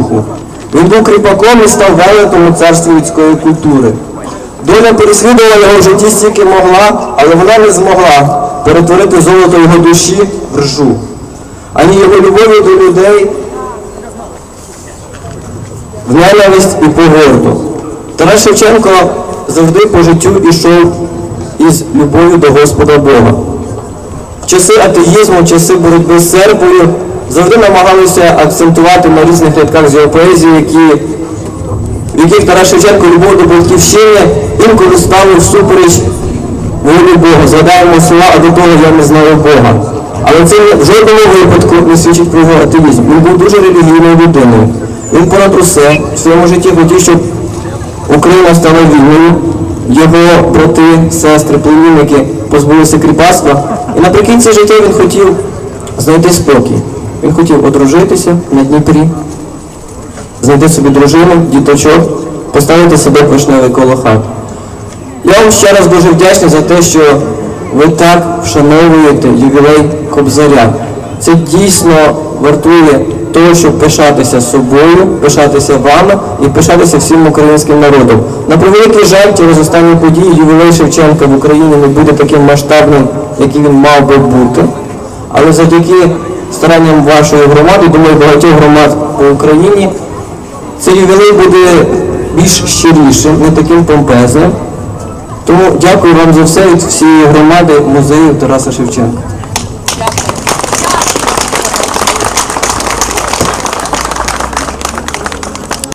духу. Він був кріпаком і став велетом у царстві людської культури. Доля переслідувала його в житті стільки могла, але вона не змогла перетворити золото його душі в ржу. Ані його любові до людей в ненависть і погорду. Тарас Шевченко завжди по життю ішов із любов'ю до Господа Бога. В часи атеїзму, в часи боротьби з церквою завжди намагалися акцентувати на різних рядках з його поезії, які, в яких Тарас Шевченко любов до батьківщини інколи ставив всупереч волі Бога. Згадаємо слова, а до того я не знаю Бога. Але це в жодному випадку не свідчить про його атеїзм. Він був дуже релігійною людиною. Він понад усе в своєму житті хотів, щоб Україна стала вільною, його брати, сестри, племінники позбулися кріпацтва. І наприкінці життя він хотів знайти спокій. Він хотів одружитися на Дніпрі, знайти собі дружину, діточок, поставити себе вишневий коло хат. Я вам ще раз дуже вдячний за те, що ви так вшановуєте ювілей Кобзаря. Це дійсно вартує того, щоб пишатися собою, пишатися вами і пишатися всім українським народом. На превеликий жаль, через останні події ювілей Шевченка в Україні не буде таким масштабним, який він мав би бути. Але завдяки старанням вашої громади, думаю, багатьох громад по Україні, цей ювілей буде більш щирішим, не таким помпезним. Тому дякую вам за все від всієї громади музею Тараса Шевченка.